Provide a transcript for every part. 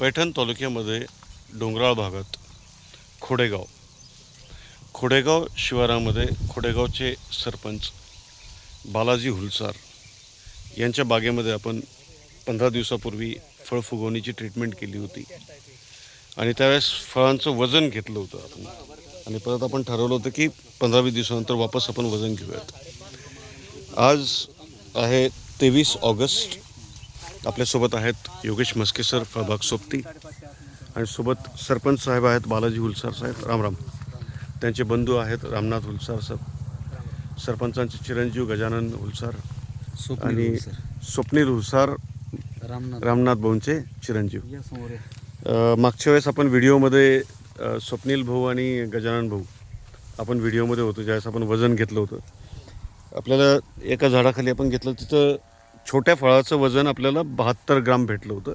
पैठण तालुक्यामध्ये डोंगराळ भागात खोडेगाव खोडेगाव शिवारामध्ये खोडेगावचे सरपंच बालाजी हुलसार यांच्या बागेमध्ये आपण पंधरा दिवसापूर्वी फळ फुगवणीची ट्रीटमेंट केली होती. आणि त्यावेळेस फळांचं वजन घेतलं होतं आपण. आणि परत आपण ठरवलं होतं की पंधरा वीस दिवसानंतर वापस आपण वजन घेऊयात. आज आहे तेवीस ऑगस्ट आपल्यासोबत आहेत योगेश मस्के सर फळबाग सोबती आणि सोबत सरपंच साहेब आहेत बालाजी हुलसार साहेब रामराम त्यांचे बंधू आहेत रामनाथ हुलसार सर सरपंचांचे चिरंजीव गजानन हुलसार आणि स्वप्नील हुलसार रामनाथ. रामनाथ भाऊंचे चिरंजीव. मागच्या वेळेस आपण व्हिडिओमध्ये स्वप्नील भाऊ आणि गजानन भाऊ आपण व्हिडिओमध्ये होतो ज्यावेळेस आपण वजन घेतलं होतं. आपल्याला एका झाडाखाली आपण घेतलं तिथं छोट्या फळाचं वजन आपल्याला बहात्तर ग्राम भेटलं होतं.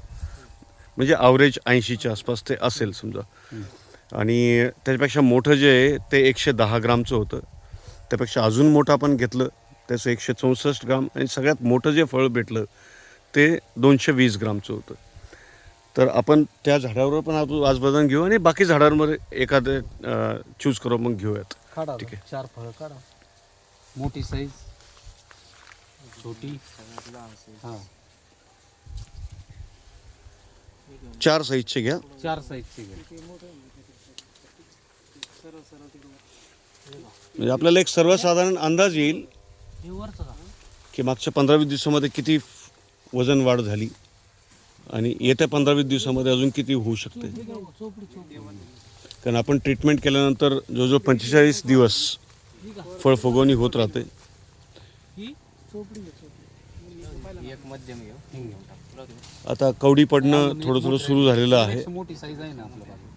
म्हणजे ॲव्हरेज ऐंशीच्या आसपास ते असेल समजा. आणि त्याच्यापेक्षा मोठं जे आहे ते एकशे दहा ग्रामचं होतं. त्यापेक्षा अजून मोठं आपण घेतलं त्याचं एकशे चौसष्ट ग्राम आणि सगळ्यात मोठं जे फळ भेटलं ते दोनशे वीस ग्रामचं होतं. तर आपण त्या झाडावर पण आज- आज वजन घेऊ आणि बाकी झाडांवर एखादं चूज करू मग घेऊयात. ठीक आहे. चार फळं काढा. मोठी साईज छोटी. हा. चार साईजचे घ्या. चार साईजची घ्या. म्हणजे आपल्याला एक सर्वसाधारण अंदाज येईल हे वरचं का? की मागच्या पंधरा वीस दिवसामध्ये किती वजन वाढ झाली आणि येत्या पंधरा वीस दिवसामध्ये अजून किती होऊ शकते? कारण आपण ट्रीटमेंट केल्यानंतर जवळजवळ पंचेचाळीस दिवस फळ फुगवणी होत राहते. एक मध्यम घेऊ. आता कवडी पडणं थोडं थोडं सुरू झालेलं आहे. मोठी साईज आहे ना आपल्या बागेत.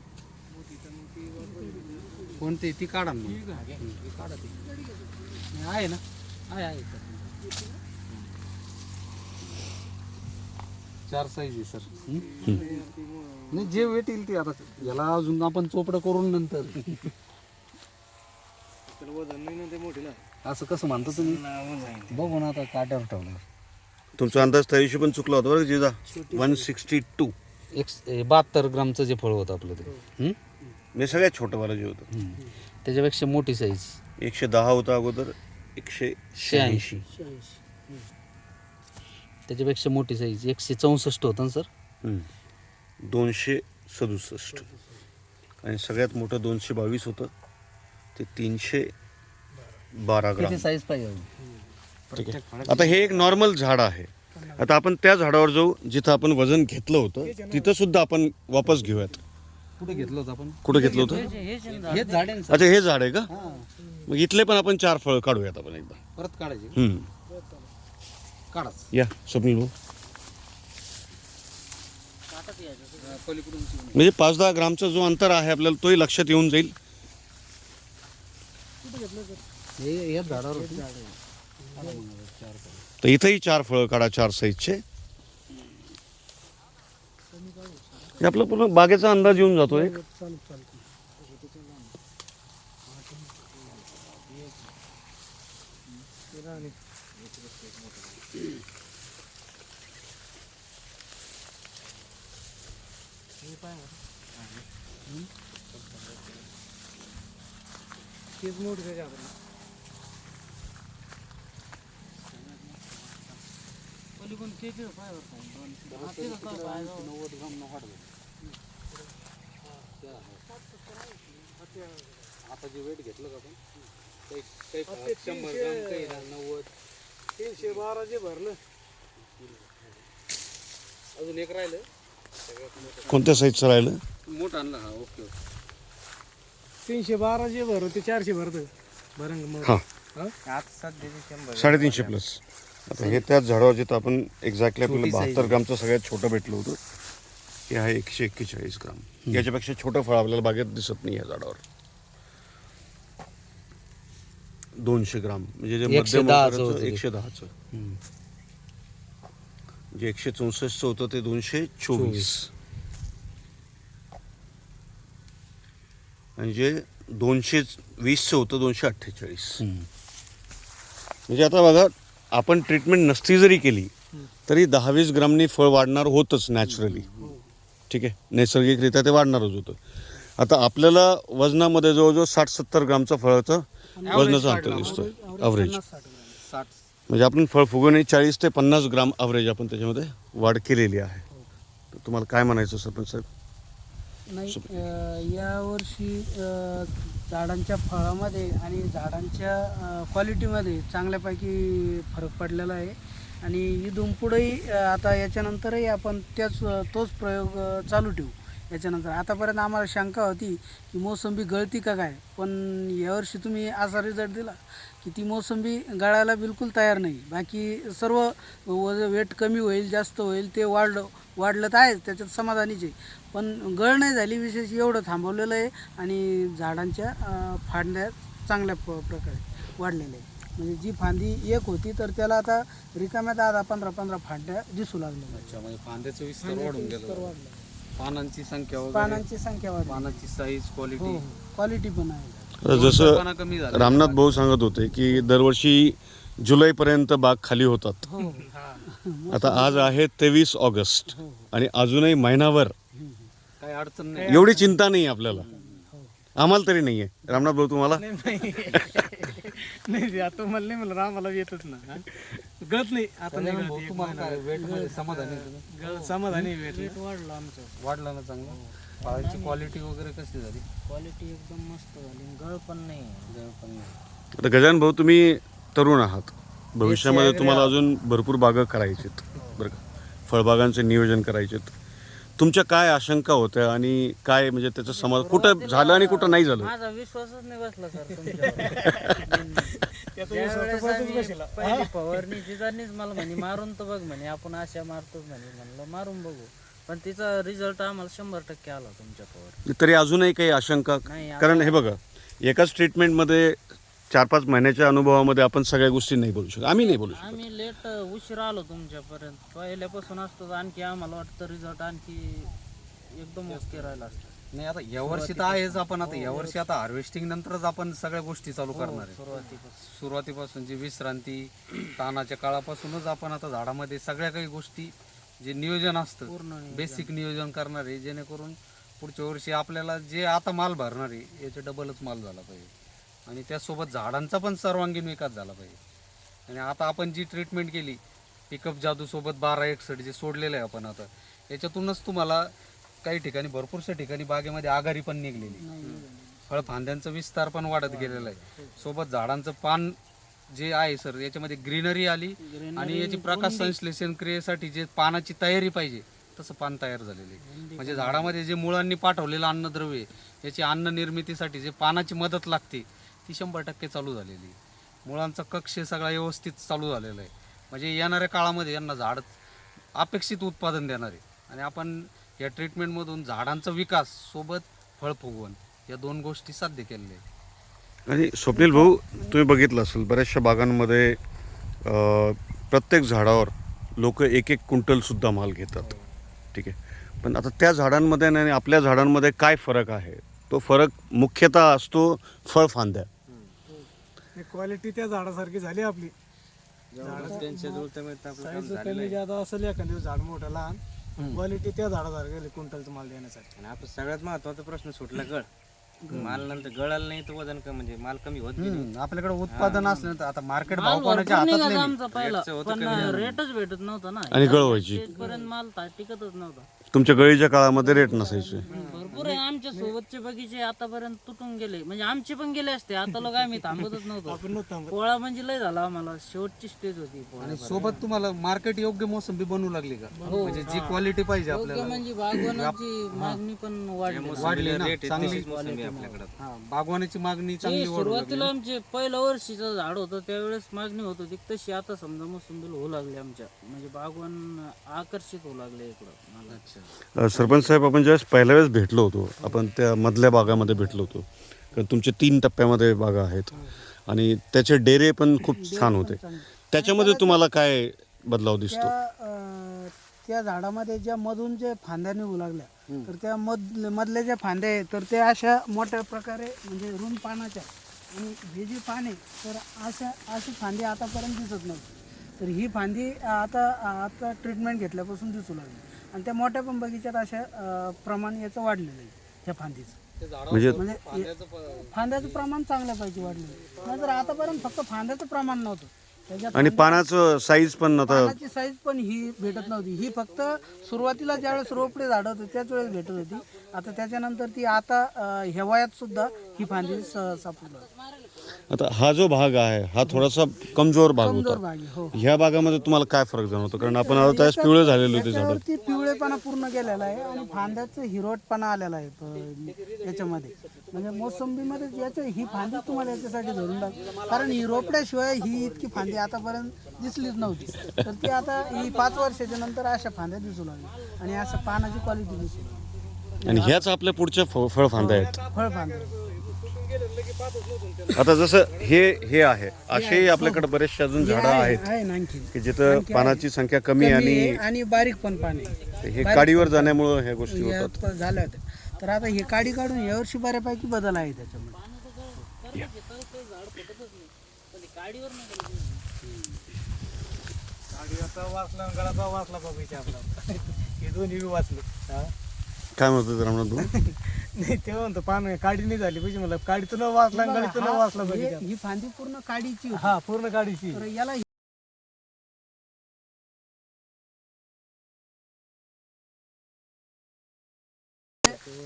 कोणती? ती काढा ना मग. काढा ती आहे ना? आहे आहे. चार साईज आहे सर नाही जे येईल ते आता याला अजून आपण चोपडं करून नंतर. असं कसं म्हणता तुम्ही? बघू ना आता काट्यावर ठेवलं तुमचा अंदाज त्या दिवशी पण चुकला होता बरं का जिजा? One sixty two. एक बहात्तर ग्रामचं जे फळ होतं आपलं ते. हं? सगळ्यात छोटंवालं जे होतं. हं. त्याच्यापेक्षा मोठी साईज एकशे दहा होता अगोदर एकशे शहाऐंशी. त्याच्यापेक्षा मोठी साईज एकशे चौसष्ट होतं ना सर. दोनशे सदुसष्ट. आणि सगळ्यात मोठं दोनशे बावीस होतं. ते तीनशे बारा ग्राम. किती साईज पाहिजे ठीक आहे. आता हे एक नॉर्मल झाड आहे. आता आपण त्या झाडावर जाऊ जिथं आपण वजन घेतलं होतं तिथं सुद्धा आपण वापस घेऊयात. कुठे घेतलं होतं आपण? कुठं घेतलं होतं? हेच झाड आहे ना सर अच्छा हे झाड आहे का? हां. मग इथले पण आपण चार फळ काढूयात आपण एकदा. परत काढायचे हम्म. काढाच. या स्वप्नील भाऊ. पलीकडून म्हणजे पाच दहा ग्रामचा जो अंतर आहे आपल्याला तोही लक्षात येऊन जाईल. हे हेच झाडावर होती. तर इथंही चार फळं काढा चार साईजचे आपलं पूर्ण बागेचा अंदाज येऊन जातो एक. नव्वद ग्राम आता जे वेट घेतलं का आपण काही काही फळात शंभर ग्राम काही ना नव्वद. तीनशे बारा जे भरलं. अजून एक राहिलं. कोणत्या साईजचं राहिलं? मोठं आणलं हा ओके ओके. तीनशे बारा जे भरलं ते चारशे भरतं. भरंग मग हां. आता सध्याचे शंभर. साडेतीनशे प्लस आता हे त्याच झाडावर जिथं आपण एक्झॅक्टली आपल्याला बहात्तर ग्रामचं सगळ्यात छोटं भेटलं होतं हे आहे एकशे एक्केचाळीस ग्राम. याच्यापेक्षा छोटं फळ आपल्याला बागेत दिसत नाही या झाडावर. दोनशे ग्राम म्हणजे जे एकशे मध्यम. एकशे दहाचं. जे एकशे चौसष्टचं होतं ते दोनशे चोवीस. आणि जे दोनशे वीसचं होतं दोनशे अठ्ठेचाळीस. म्हणजे आता बघा आपण ट्रीटमेंट नसती जरी केली तरी दहा वीस ग्रामनी फळ वाढणार होतच नॅचरली ठीक आहे? नैसर्गिकरित्या ते वाढणारच होतं. आता आपल्याला वजनामध्ये जवळजवळ साठ सत्तर ग्रामचं फळाचं वजनाचा अंतर दिसतोय. साठ म्हणजे आपण फळ फुगवणे चाळीस ते पन्नास ग्राम ॲव्हरेज आपण त्याच्यामध्ये वाढ केलेली आहे. तर तुम्हाला काय म्हणायचं सरपंच साहेब? नाही यावर्षी झाडांच्या फळामध्ये आणि झाडांच्या क्वालिटीमध्ये चांगल्यापैकी फरक पडलेला आहे. आणि इथून पुढेही आता याच्यानंतरही आपण त्याच तोच प्रयोग चालू ठेवू. याच्यानंतर आतापर्यंत आम्हाला शंका होती की मोसंबी गळती का काय? पण यावर्षी तुम्ही असा रिझल्ट दिला की ती मोसंबी गळायला बिलकुल तयार नाही. बाकी सर्व वज वेट कमी होईल जास्त होईल ते वाढलं. वाढलं तर आहेच त्याच्यात समाधानीच आहे. पण गळ नाही झाली विशेष एवढं थांबवलेलं आहे आणि झाडांच्या फांद्या चांगल्या प प्रकारे वाढलेल्या आहे म्हणजे जी फांदी एक होती तर त्याला आता रिकाम्या दहा पंधरा पंधरा फांद्या दिसू. अच्छा म्हणजे फांद्याचं विस्तार वाढून तर गेलं. वाढलं. पानांची संख्या वगैरे? पानांची संख्या वाढली. पानाची साईज हो क्वालिटी क्वालिटी पण आहे. जसं पाना कमी झाला. रामनाथ भाऊ सांगत होते की दरवर्षी जुलैपर्यंत बाग खाली होतात. हो. आता आज आहे तेवीस ऑगस्ट आणि अजूनही महिनाभर काही अडचण नाही. एवढी चिंता नाही आपल्याला. आम्हाला तरी नाही आहे. रामनाथ भाऊ तुम्हाला? नाही ते आता मला नाही म्हणलं आम्हाला येतच ना हा? गळत नाही आता नाही गळत. तुम्हाला काय वेटमध्ये समाधानी आहे तुम्ही? गळ समाधानी वेट रेट वाढलं आमचं. वाढला ना चांगलं. फळाची क्वालिटी वगैरे कशी झाली? क्वालिटी एकदम मस्त झाली. गळ पण नाही जरा पण नाही. आता गजानन भाऊ तुम्ही तरुण आहात. भविष्यामध्ये तुम्हाला अजून भरपूर बागा करायचेत बरं का? फळबागांचे नियोजन करायचेत. तुमच्या काय आशंका होत्या आणि काय म्हणजे त्याचं समाज कुठं झालं आणि कुठं नाही झालं? माझा विश्वासच नाही बसला सर तुमच्यावर. पहिली जिजानीच मला म्हणे मारून तर बघ म्हणे आपण अशा मारतोच म्हणे म्हणलं मारून बघू. पण तिचा रिझल्ट आम्हाला शंभर टक्के आला तुमच्या फवारणी तरी अजूनही काही आशंका? नाही, कारण हे बघा एकाच ट्रीटमेंटमध्ये चार पाच महिन्याच्या अनुभवामध्ये आपण सगळ्या गोष्टी नाही बोलू शकत. आम्ही नाही बोलू शकत. आम्ही लेट उशीर आलो तुमच्यापर्यंत. पहिल्यापासून असतो तर आणखी आम्हाला वाटतं रिझल्ट आणखी एकदम ओके राहिला असतं. नाही आता या वर्षी तर आहेच आपण. आता या वर्षी आता हार्वेस्टिंग नंतरच आपण सगळ्या गोष्टी चालू करणार आहे. सुरुवातीपासून. सुरुवातीपासून जी विश्रांती तानाच्या काळापासूनच आपण आता झाडामध्ये सगळ्या काही गोष्टी जे नियोजन असतं नियोजन. बेसिक नियोजन करणार आहे. जेणेकरून पुढच्या वर्षी आपल्याला जे आता माल भरणार आहे याचे डबलच माल झाला पाहिजे. आणि त्यासोबत झाडांचा पण सर्वांगीण विकास झाला पाहिजे. आणि आता आपण जी ट्रीटमेंट केली पिकअप जादू सोबत बारा एकसठ जे सोडलेलं आहे आपण आता याच्यातूनच तुम्हाला काही ठिकाणी भरपूरशा ठिकाणी बागेमध्ये आघारी पण निघलेली. फळफांद्यांचा विस्तार पण वाढत गेलेला आहे. सोबत झाडांचं पान जे आहे सर याच्यामध्ये ग्रीनरी आली आणि याची प्रकाश संश्लेषण क्रियेसाठी जे पानाची तयारी पाहिजे तसं पान तयार झालेलं आहे. म्हणजे झाडामध्ये जे मुळांनी पाठवलेलं अन्नद्रव्य याची अन्न निर्मितीसाठी जे पानाची मदत लागते ती शंभर टक्के चालू झालेली आहे. मुळांचा कक्ष सगळा व्यवस्थित चालू झालेला आहे. म्हणजे येणाऱ्या काळामध्ये यांना झाड अपेक्षित उत्पादन देणार आहे. आणि आपण या ट्रीटमेंटमधून झाडांचा विकास सोबत फळ फुगवण या दोन गोष्टी साध्य केलेल्या आहेत. आणि स्वप्नील भाऊ तुम्ही बघितलं असेल बऱ्याचशा बागांमध्ये अं, प्रत्येक झाडावर लोक एक एक क्विंटलसुद्धा माल घेतात. ठीक आहे. पण आता त्या झाडांमध्ये आणि आपल्या झाडांमध्ये काय फरक आहे? तो फरक मुख्यतः असतो फळफांद्या क्वालिटी त्या झाडासारखी झाली आपली. साईज कमी जादा असेल एखाद्या दिवस झाड मोठं लहान क्वालिटी त्या झाडासारखी झाली क्विंटलचा माल देण्यासाठी. आणि आपला सगळ्यात महत्त्वाचा प्रश्न सुटला गळ. माल नंतर गळाला नाही तर वजन कमी म्हणजे माल कमी होत गेली. हम्म, आपल्याकडे उत्पादन असलं तर आता मार्केट भाव माल कोणाच्या हातात नाही. आमचा पहिला रेटचं होतं पण रेटच भेटत नव्हता ना. आणि गळवायची. पर्यंत माल ता- टिकतच नव्हता. तुमच्या गळीच्या काळामध्ये रेट नसायचे. भरपूर आहे. आमच्या सोबतचे बगीचे आतापर्यंत तुटून गेले. म्हणजे आमचे पण गेले असते. आता लोक आम्ही थांबतच नव्हतो. आपण नव्हतं थांबत. पोळा म्हणजे लय झाला आम्हाला. शेवटची स्टेज होती पोळा आणि सोबत तुम्हाला मार्केट योग्य मोसंबी बनवू लागली का? म्हणजे जी क्वालिटी पाहिजे आपल्याला. म्हणजे बागवानाची मागणी पण वाढली. वाढली ना. चांगली हा, बागवानीची मागणी चांगली ते वाढू लागली सुरुवातीला आमचे पहिल्या वर्षीचं झाड होतं. त्यावेळेस मागणी होत होती. तशी आता समजा मोसंबील होऊ लागली आमच्या. म्हणजे बागवान आकर्षित होऊ लागले इकडं. मला अ, सरपंच साहेब आपण ज्यावेळेस पहिल्या वेळेस भेटलो होतो आपण त्या मधल्या भागामध्ये भेटलो होतो. कारण तुमचे तीन टप्प्यामध्ये बागा आहेत. आणि त्याचे डेरे पण खूप छान होते. त्याच्यामध्ये तुम्हाला काय बदलाव दिसतो? त्या झाडामध्ये ज्या मधून जे फांद्या निघू लागल्या तर त्या मध मधल्या ज्या फांद्या आहेत तर त्या अशा मोठ्या प्रकारे म्हणजे रुंद पानाच्या आणि हे जे पाने तर अशा अशी फांदी आतापर्यंत दिसत नव्हती. तर ही फांदी आता आता ट्रीटमेंट घेतल्यापासून दिसू लागली. आणि त्या मोठ्या पण बगीच्यात अशा प्रमाण याचं वाढलेलं आहे त्या फांदीचं. म्हणजे म्हणजे फांद्याचं प्रमाण चांगल्यापैकी वाढलेलं आहे. नाहीतर आतापर्यंत फक्त फांद्याचं प्रमाण नव्हतं. त्याच्यात आणि पानाचं साईज पण आता पानाची साईज पण ही भेटत नव्हती. ही फक्त सुरुवातीला ज्यावेळेस रोपडे झाड होते त्याच वेळेस भेटत होती. आता त्याच्यानंतर ती आता अं, हिवाळ्यात सुद्धा ही फांदी स- सापडू लागली आता हा जो भाग आहे हा थोडासा कमजोर भाग कमजोर होता भाग आहे हो ह्या भागामध्ये तुम्हाला काय फरक जाणवतो? कारण आपण आता त्यावेळेस पिवळे झालेले होते झाड. त्याच्यावरती पिवळेपणा पूर्ण गेलेला आहे आणि फांद्याचं हिरवटपणा आलेला आहे प- याच्यामध्ये. म्हणजे मोसंबीमध्ये याच्या ही फांदी तुम्हाला याच्यासाठी धरून टाक कारण ही रोपड्याशिवाय ही इतकी फांदी आतापर्यंत दिसलीच नव्हती. तर ती आता ही पाच वर्षाच्या नंतर अशा फांद्या दिसू लागली आणि असं पानाची क्वालिटी दिसू लागली. आणि ह्याच आपल्या पुढच्या फ- फळफांद्या आहेत. फळ फांद्या. आता जसं हे हे आहे. असेही आपल्याकडे बरेचसे अजून झाडं आहेत आहे ना आणखी. की जिथं पानाची संख्या कमी आणि आणि बारीक पण पान. आहे हे काडीवर जाण्यामुळं ह्या गोष्टी होतात. पण झाल्या होत्या तर आता हे काडी काढून यावर्षी बऱ्यापैकी बदल आहे त्याच्यामध्ये गाडीवरचा वाचला गळाचा वाचला बघायचे आपला हे दोन्ही वाचले हा. काय म्हणतो रमणाथ भाऊ नाही ते म्हणतो पान काडी नाही झाली पाहिजे मला काडीतून वाचला गळीतून वाचला हे- बघितला ही फांदी पूर्ण काडीची होती. हा पूर्ण काडीची. तर याला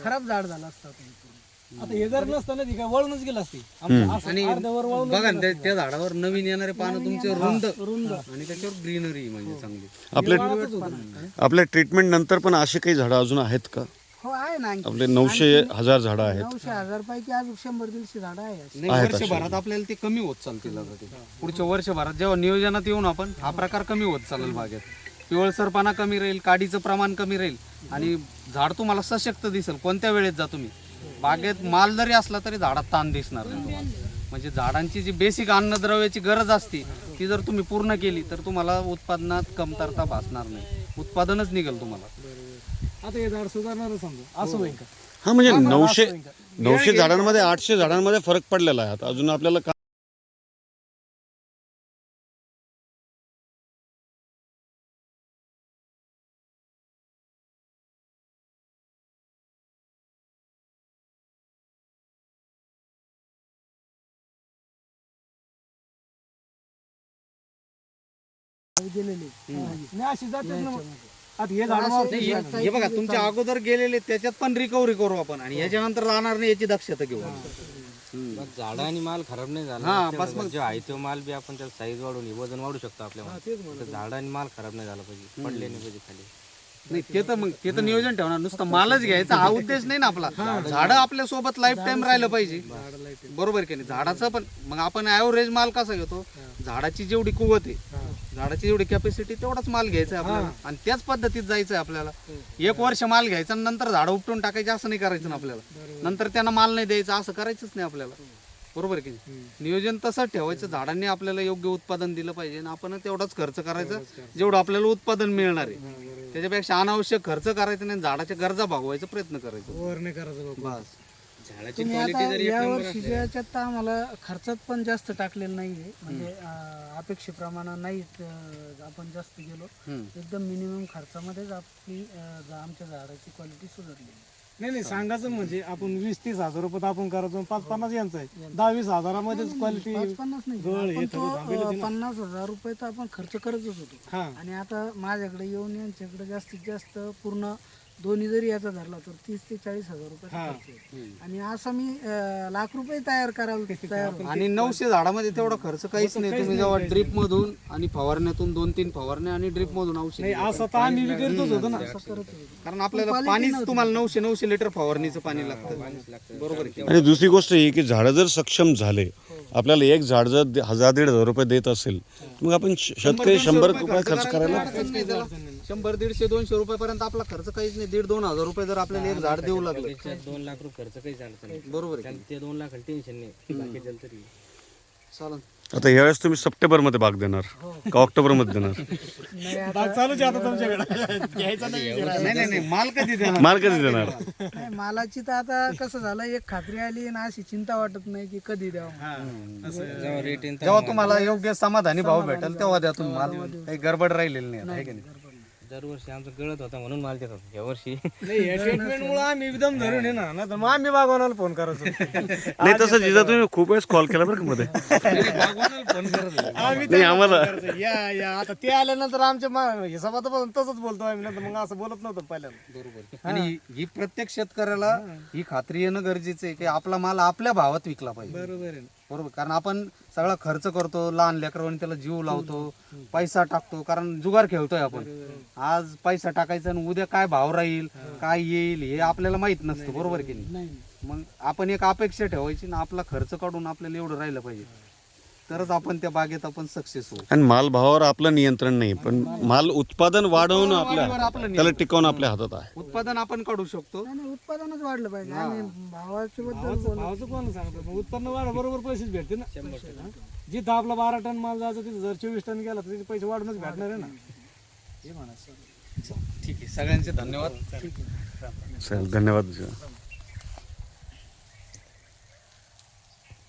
खराब झाड झालं असतं आता. हे पूर्ण. आता हे जर नसतं ना ती काय वळूनच गेलं असते. आमचं असं आणि अर्ध्यावर वळून बघा ना, त्या- त्या झाडावर नवीन येणारे पानं तुमचे रुंद. रुंद. आणि त्याच्यावर ग्रीनरी म्हणजे चांगली. आपल्या आपल्या ट्रीटमेंट नंतर पण असे काही झाडं अजून आहेत का? हो आहे ना आणखी. आपले नऊशे हजार झाडं आहेत. नऊशे हजार पैकी अजून शंभर दीडशे झाड आहे नाही वर्षभरात आपल्याला ते कमी होत चालतील आता ते पुढच्या वर्षभरात जेव्हा नियोजनात येऊन आपण हा प्रकार कमी होत चालेल बागेत. पिवळसरपणा कमी राहील काडीचं प्रमाण कमी राहील आणि झाड तुम्हाला सशक्त दिसेल कोणत्या वेळेत जा तुम्ही? बागेत माल जरी असला तरी झाडात ताण दिसणार नाही तुम्हाला. म्हणजे झाडांची जी बेसिक अन्नद्रव्याची गरज असते ती जर तुम्ही पूर्ण केली तर तुम्हाला उत्पादनात कमतरता भासणार नाही. उत्पादनच निघेल तुम्हाला. आता हे झाड सुधारणार समजा. असं होईल का? हा म्हणजे नऊशे नऊशे झाडांमध्ये आठशे झाडांमध्ये फरक पडलेला आहे आता. अजून आपल्याला का- गेलेले. नाही अशी जातेच ना मग. आता हे झाड नाही, हे- हे बघा तुमच्या अगोदर गेलेले त्याच्यात पण रिकव्हरी करू आपण आणि याच्यानंतर राहणार नाही याची दक्षता घेऊ हम्म. झाड आणि माल खराब नाही झाला. हा, बस तेवढं जो आहे तो माल बी आपण त्याला साईज वाढवून हे वजन वाढू शकतो आपल्या झाड आणि माल खराब नाही झाला पाहिजे पडले नाही पाहिजे खाली. नाही ते तर मग ते तर नियोजन ठेवणार. नुसतं मालच घ्यायचा हा उद्देश नाही ना आपला. झाडं आपल्यासोबत लाईफ टाइम राहिलं पाहिजे. बरोबर की नाही? झाडाचं पण मग आपण ऍव्हरेज माल कसा घेतो? झाडाची जेवढी कुवत आहे झाडाची जेवढी कॅपॅसिटी तेवढाच माल घ्यायचा आहे आपल्याला. आणि त्याच पद्धतीत जायचं आहे आपल्याला. एक वर्ष माल घ्यायचा आणि नंतर झाडं उपटून टाकायचे असं नाही करायचं ना आपल्याला. नंतर त्यांना माल नाही द्यायचा असं करायचंच नाही आपल्याला. बरोबर आहे की? नियोजन तसं ठेवायचं झाडांनी आपल्याला योग्य उत्पादन दिलं पाहिजे आणि आपण तेवढाच खर्च करायचा जेवढं आपल्याला उत्पादन मिळणार आहे. त्याच्यापेक्षा अनावश्यक खर्च करायचा नाही झाडाच्या गरजा भागवायचा प्रयत्न करायचा. बस. झाडाची तुम्ही आता या वर्षीच्या याच्यात तर आम्हाला खर्चात पण जास्त टाकलेलं नाहीये. म्हणजे अं, अपेक्षेप्रमाणे नाहीच अं, आपण जास्त गेलो. हम्म. एकदम मिनिमम खर्चामध्येच आपली अं, जा- आमच्या झाडाची क्वालिटी सुधारली. नाही नाही सांगायचं म्हणजे आपण वीस तीस हजार रुपयात आपण करायचो. पाच पन्नास यांचं आहे. दहा वीस हजारामध्येच क्वालिटी पाच पन्नास नाही. गळ हे आपण सगळं तो थांबेलच आहे अं, पन्नास हजार रुपये तर आपण खर्च करतच होतो. हा. आणि आता माझ्याकडे येऊन यांच्याकडे जास्तीत जास्त पूर्ण दोन्ही जरी याचा धरला तर तीस ते चाळीस हजार रुपये खर्च आहे. आणि असं मी अं, लाख रुपये तयार करायला तयार होतो. आणि नऊशे झाडामध्ये तेवढा खर्च काहीच नाही. तुम्ही जेव्हा ड्रीप मधून आणि फवारण्यातून दोन तीन फवारण्या आणि ड्रीप मधून औषध नाही असं तर आम्ही बी करतोच होतो ना. करत होतो. कारण आपल्याला पाणीच तुम्हाला नऊशे नऊशे लिटर फवारणीचं पाणी लागतं. बरोबर आहे? आणि दुसरी गोष्ट ही की झाडं जर सक्षम झाले आपल्याला एक झाड जर दे- हजार दीड हजार रुपये देत असेल मग आपण श- शेतकरी शंभर रुपये खर्च करायला त्याला. शंभर दीडशे दोनशे रुपयापर्यंत आपला खर्च काहीच नाही. दीड दोन हजार रुपये जर आपल्याला एक झाड देऊ लागलं. त्याच्यात दोन लाख रुपये खर्च काही चालत नाही. बरोबर आहे ते दोन लाख टेन्शन नाही. बाकी तरी. चालन. आता यावेळेस तुम्ही देणार. का ऑक्टोबरमध्ये देणार? बाग चालूच आहे आता तुमच्याकडे घ्यायचा नाही नाही नाही नाही. माल कधी देणार? माल कधी देणार? नाही, मालाची तर आता कसं झालं एक खात्री आली आणि अशी चिंता वाटत नाही की कधी द्यावं. जेव्हा रेट येईल जेव्हा तुम्हाला योग्य समाधानी भाव भेटेल तेव्हा द्या तुम्ही माल. काही गडबड राहिलेली नाही आता, की नाही? दरवर्षी आमचं गळत होता म्हणून माल देत होता या वर्षी. नाही या ट्रीटमेंट मुळे आम्ही एकदम धरून आहे ना. नाही तर मग आम्ही बागवानाला फोन करायचो. नाही तसं जिजा तुम्ही खूप वेळेस कॉल केला बरं का मध्ये. आम्ही नाही आम्हाला करायचो. या या आता ते आल्यानंतर आमच्या मा- हिसाबात तसंच बोलतो आम्ही नंतर मग असं बोलत नव्हतं पहिल्यांदा. बरोबर. आणि ही प्रत्येक शेतकऱ्याला ही. खात्री येणं गरजेचं आहे की आपला माल आपल्या भावात विकला पाहिजे. बरोबर आहे. बरोबर. कारण आपण सगळा खर्च करतो लहान लेकरांनी त्याला जीव लावतो पैसा टाकतो कारण जुगार खेळतोय आपण. आज पैसा टाकायचा आणि उद्या काय भाव राहील काय येईल हे आपल्याला माहीत नसतं बरोबर की नाही? मग आपण एक अपेक्षा ठेवायची ना आपला खर्च काढून आपल्याला एवढं राहिलं पाहिजे. तरच आपण त्या बागेत आपण सक्सेस होऊ. आणि माल भावावर आपलं नियंत्रण नाही पण माल उत्पादन वाढवणं वाढीवर आपल्या आपलं त्याला टिकवणं आपल्या हातात आहे. उत्पादन आपण काढू शकतो. नाही, नाही उत्पादनच वाढलं पाहिजे. आम्ही भावाच्या बद्दल भावाचं भावाचं कोण सांगतो? पण उत्पन्न वाढ बरोबर पैसेच भेटते ना? जिथं आपला बारा टन माल जायचा तिथं जर चोवीस टन गेला तर तिथे पैसे वाढूनच भेटणार आहे ना. ठीक आहे. सगळ्यांचे धन्यवाद. चल धन्यवाद.